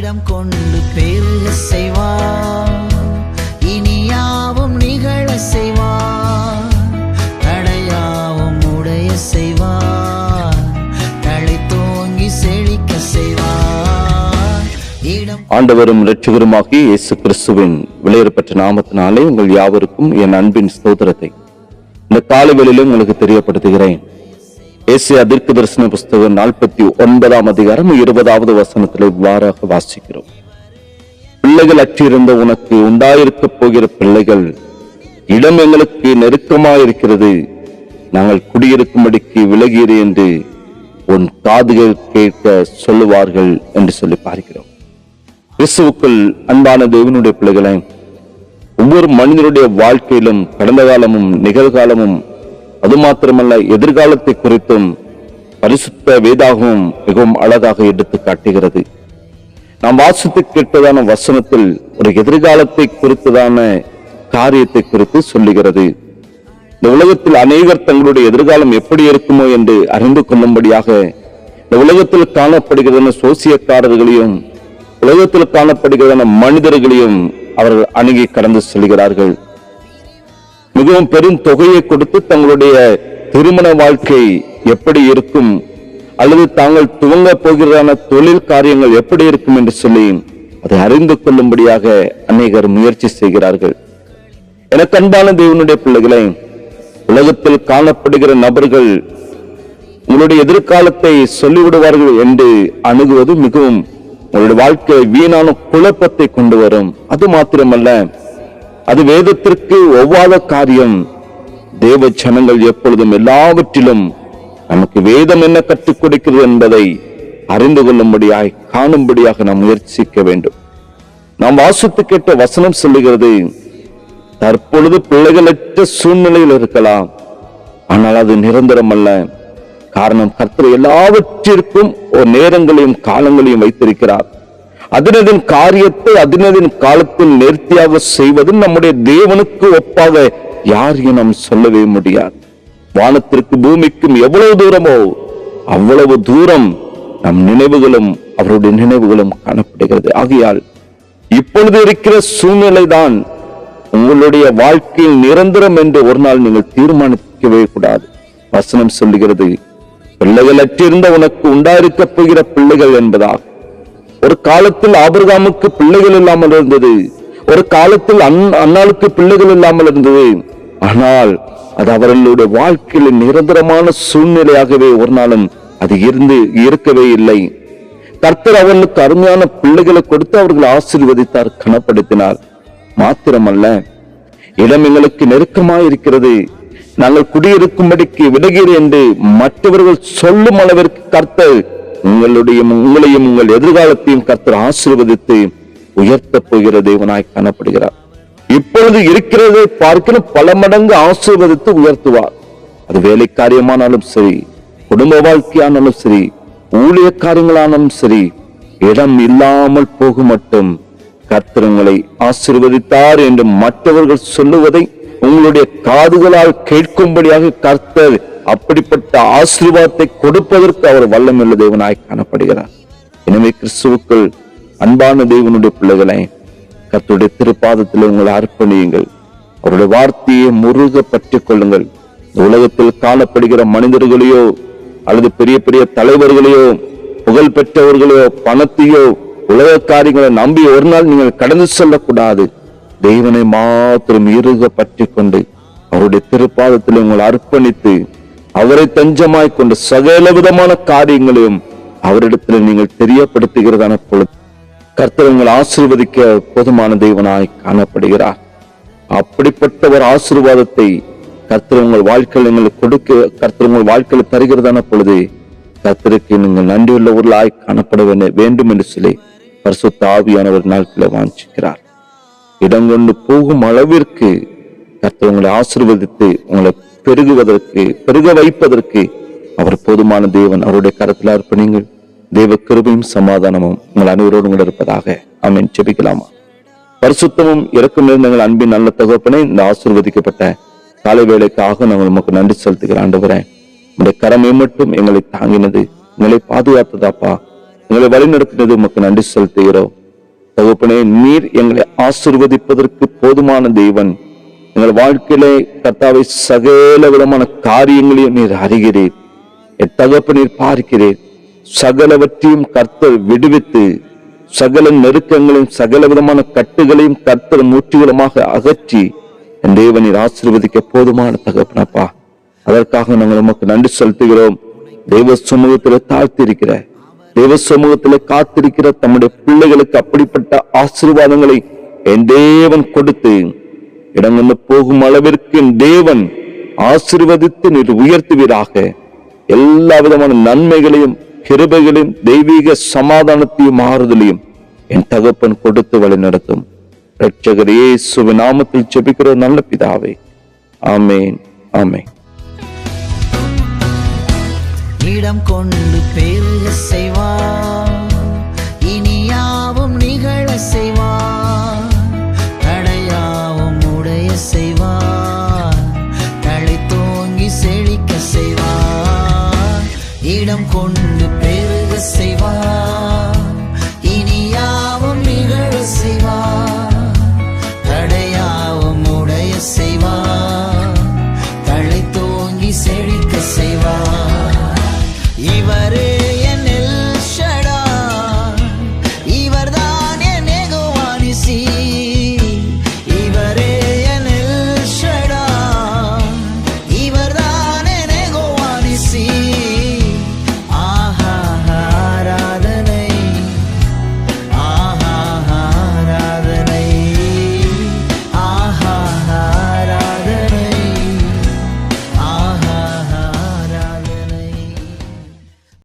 இடம் கொண்டு பெருக செய்வார் இனியாவும் நிகழ செய்வார் தடையாவும் உடைய செய்வார் தலை தோங்கி செழிக்க செய்வார் இடம் ஆண்டவரும் இரட்சகருமாகிய இயேசு கிறிஸ்துவின் விலையேறப்பட்ட நாமத்தினாலே உங்கள் யாவருக்கும் என் அன்பின் ஸ்தோத்திரத்தை. இந்த காலவெளியிலும் உங்களுக்கு தெரியப்படுத்துகிறேன். ஏசியா தீர்க்க தரிசன புஸ்தகம் நாற்பத்தி ஒன்பதாம் அதிகாரம் இருபதாவது வசனத்தில் இவ்வாறாக வாசிக்கிறோம். பிள்ளைகள் அற்றிருந்த உனக்கு உண்டாயிருக்கப் போகிற பிள்ளைகள் இடம் எங்களுக்கு நெருக்கமாயிருக்கிறது. நாங்கள் குடியிருக்கும்படிக்கு விலகியது என்று உன் காதுகள் கேட்க சொல்லுவார்கள் என்று சொல்லி பார்க்கிறோம். கிறிஸ்துவுக்குள் அன்பான தேவனுடைய பிள்ளைகளை ஒவ்வொரு மனிதனுடைய வாழ்க்கையிலும் கடந்த காலமும் நிகழ்காலமும் அது மாத்திரமல்ல எதிர்காலத்தை குறித்தும் பரிசுத்த வேதாகவும் மிகவும் அழகாக எடுத்து காட்டுகிறது. நாம் வாசித்து கேட்டதான வசனத்தில் ஒரு எதிர்காலத்தை குறித்ததான காரியத்தை குறித்து சொல்லுகிறது. இந்த உலகத்தில் அநேகர் தங்களுடைய எதிர்காலம் எப்படி இருக்குமோ என்று அறிந்து கொள்ளும்படியாக இந்த உலகத்தில் காணப்படுகிறதான சோசியக்காரர்களையும் உலகத்தில் காணப்படுகிறதான மனிதர்களையும் அவர்கள் அணுகி கடந்து செல்கிறார்கள். மிகவும் பெரும் தொகையை கொடுத்து தங்களுடைய திருமண வாழ்க்கை எப்படி இருக்கும்? அல்லது தாங்கள் துவங்க போகிறதான தொழில் காரியங்கள் எப்படி இருக்கும் என்று சொல்லி அதை அறிந்து கொள்ளும்படியாக அநேகர் முயற்சி செய்கிறார்கள். எனக்கு அன்பான தேவனுடைய பிள்ளைகளை உலகத்தில் காணப்படுகிற நபர்கள் உங்களுடைய எதிர்காலத்தை சொல்லிவிடுவார்கள் என்று அணுகுவது மிகவும் உங்களுடைய வாழ்க்கை வீணான குழப்பத்தை கொண்டு வரும். அது மாத்திரமல்ல அது வேதத்திற்கு ஒவ்வாத காரியம். தேவ ஜனங்கள் எப்பொழுதும் எல்லாவற்றிலும் நமக்கு வேதம் என்ன கற்றுக் கொடுக்கிறது என்பதை அறிந்து கொள்ளும்படியாய் காணும்படியாக நாம் முயற்சிக்க வேண்டும். நாம் வாசித்து கேட்ட வசனம் சொல்லுகிறது தற்பொழுது பிள்ளைகளற்ற சூழ்நிலையில் இருக்கலாம் ஆனால் அது நிரந்தரம் அல்ல. காரணம் கர்த்தர் எல்லாவற்றிற்கும் ஒரு நேரங்களையும் காலங்களையும் வைத்திருக்கிறார். அதினதின் காரியத்தை அதினதின் காலத்தில் நேர்த்தியாக செய்வது நம்முடைய தேவனுக்கு ஒப்பாக யாரையும் நாம் சொல்லவே முடியாது. வானத்திற்கு பூமிக்கும் எவ்வளவு தூரமோ அவ்வளவு தூரம் நம் நினைவுகளும் அவருடைய நினைவுகளும் காணப்படுகிறது. ஆகையால் இப்பொழுது இருக்கிற சூழ்நிலைதான் உங்களுடைய வாழ்க்கையில் நிரந்தரம் என்று ஒரு நாள் நீங்கள் தீர்மானிக்கவே கூடாது. வசனம் சொல்லுகிறது பிள்ளைகள் அற்றிருந்த உனக்கு உண்டாயிருக்கப் போகிற பிள்ளைகள் என்பதாக ஒரு காலத்தில் ஆபிரகாமுக்கு பிள்ளைகள் இல்லாமல் இருந்தது. ஒரு காலத்தில் அன் அண்ணாளுக்கு பிள்ளைகள் இல்லாமல் இருந்தது. ஆனால் அது அவர்களுடைய வாழ்க்கையில் நிரந்தரமான சூழ்நிலையாகவே ஒரு நாளும் அது இருந்து இருக்கவே இல்லை. கர்த்தர் அவர்களுக்கு அருமையான பிள்ளைகளை கொடுத்து அவர்கள் ஆசீர்வதித்தார் கனப்படுத்தினார். மாத்திரமல்ல இடம் எங்களுக்கு நெருக்கமாக இருக்கிறது நாங்கள் குடியிருக்கும்படிக்கு விடுகிறேன் என்று மற்றவர்கள் சொல்லும் அளவிற்கு கர்த்தர் உங்களுடைய உங்களையும் உங்கள் எதிர்காலத்தையும் கர்த்தர் ஆசீர்வதித்து உயர்த்தப் போகிற தேவனாய் காணப்படுகிறார். இப்பொழுது இருக்கிறதை பார்க்கிற பல மடங்கு ஆசீர்வதித்து உயர்த்துவார். அது வேலை காரியமானாலும் சரி குடும்ப வாழ்க்கையானாலும் சரி ஊழிய காரியங்களானாலும் சரி இடம் இல்லாமல் போகும் மட்டும் கர்த்தர் உங்களை ஆசீர்வதித்தார் என்று மற்றவர்கள் சொல்லுவதை உங்களுடைய காதுகளால் கேட்கும்படியாக கர்த்தர் அப்படிப்பட்ட ஆசீர்வாதத்தை கொடுப்பதற்கு அவர் வல்லமுள்ள தேவனாய் காணப்படுகிறார். எனவே கிறிஸ்துவுக்குள் அன்பான தேவனுடைய பிள்ளைகளை கர்த்தருடைய திருப்பாதத்தில் உங்களை அர்ப்பணியுங்கள். அவருடைய வார்த்தையை முருக பற்றிக் கொள்ளுங்கள் உலகத்தில் காணப்படுகிற மனிதர்களையோ அல்லது பெரிய பெரிய தலைவர்களையோ புகழ் பெற்றவர்களையோ பணத்தையோ உலக காரியங்களை நம்பி ஒரு நாள் நீங்கள் கடந்து செல்லக்கூடாது. தெய்வனை மாத்திரம் இறுக பற்றி கொண்டு அவருடைய திருப்பாதத்தில் உங்களை அர்ப்பணித்து அவரை தஞ்சமாய் கொண்டு சகல விதமான காரியங்களையும் அவரிடத்தில் நீங்கள் தெரியப்படுத்துகிறதான பொழுது கர்த்தர் உங்களை ஆசீர்வதிக்க போதுமான தெய்வனாய் காணப்படுகிறார். அப்படிப்பட்ட ஒரு ஆசீர்வாதத்தை கர்த்தர் உங்கள் வாழ்க்கையில் எங்களுக்கு கொடுக்க கர்த்தர் உங்கள் வாழ்க்கையில் தருகிறதான பொழுது கர்த்தருக்கு நீங்கள் நன்றியுள்ளவர்களாய் காணப்பட வேண்டும் என்று சொல்லி பரிசுத்த ஆவியானவர் நாட்களை வாஞ்சிக்கிறார். இடம் கொண்டு போகும் அளவிற்கு கர்த்தர் உங்களை ஆசீர்வதித்து உங்களை பெருகுவதற்கு பெருக வைப்பதற்கு அவர் போதுமான தேவன். அவருடைய கருத்தில் அர்ப்பணிங்கள் தேவ கிருபையும் சமாதானமும் உங்கள் அனைவரோடு கூட இருப்பதாக. ஆமென். செபிக்கலாமா பரிசுத்தமும் இறக்கும் இருந்தங்கள் அன்பின் நல்ல தகப்பனே இந்த ஆசீர்வதிக்கப்பட்ட காலை வேலைக்காக நாங்கள் உமக்கு நன்றி செலுத்துகிற ஆண்டவரே உடைய கரமே மட்டும் எங்களை தாங்கினது எங்களை பாதுகாத்ததாப்பா எங்களை வழிநடத்தினது உமக்கு நன்றி செலுத்துகிறோம். தகப்பனே நீர் எங்களை ஆசிர்வதிப்பதற்கு போதுமான தெய்வன் எங்கள் வாழ்க்கையிலே கர்த்தாவை சகல விதமான காரியங்களையும் நீர் அறிகிறீர். என் தகப்பனீர் பார்க்கிறேன் சகலவற்றையும் கர்த்தர் விடுவித்து சகல நெருக்கங்களையும் சகல விதமான கட்டுகளையும் கர்த்தர் முற்றிலுமாக அகற்றி என் தேவனீர் ஆசிர்வதிக்க போதுமான தகப்பனப்பா. அதற்காக நாங்கள் உமக்கு நன்றி செலுத்துகிறோம். தெய்வ சமூகத்தில் தாழ்த்திருக்கிற தேவ சமூகத்தில் காத்திருக்கிற தம்முடைய பிள்ளைகளுக்கு அப்படிப்பட்ட ஆசீர்வாதங்களை என் தேவன் கொடுத்து இடங்கொண்டு போகும் அளவிற்கு என் தேவன் ஆசீர்வதித்து நீர் உயர்த்துவீராக. எல்லா விதமான நன்மைகளையும் கிருபைகளையும் தெய்வீக சமாதானத்தையும் ஆறுதலையும் என் தகப்பன் கொடுத்து வழி நடத்தும். ரட்சகர் இயேசுவின் நாமத்தில் செபிக்கிற நல்ல பிதாவே. ஆமேன் ஆமேன். இடம் கொண்டு பெருக செய்வார்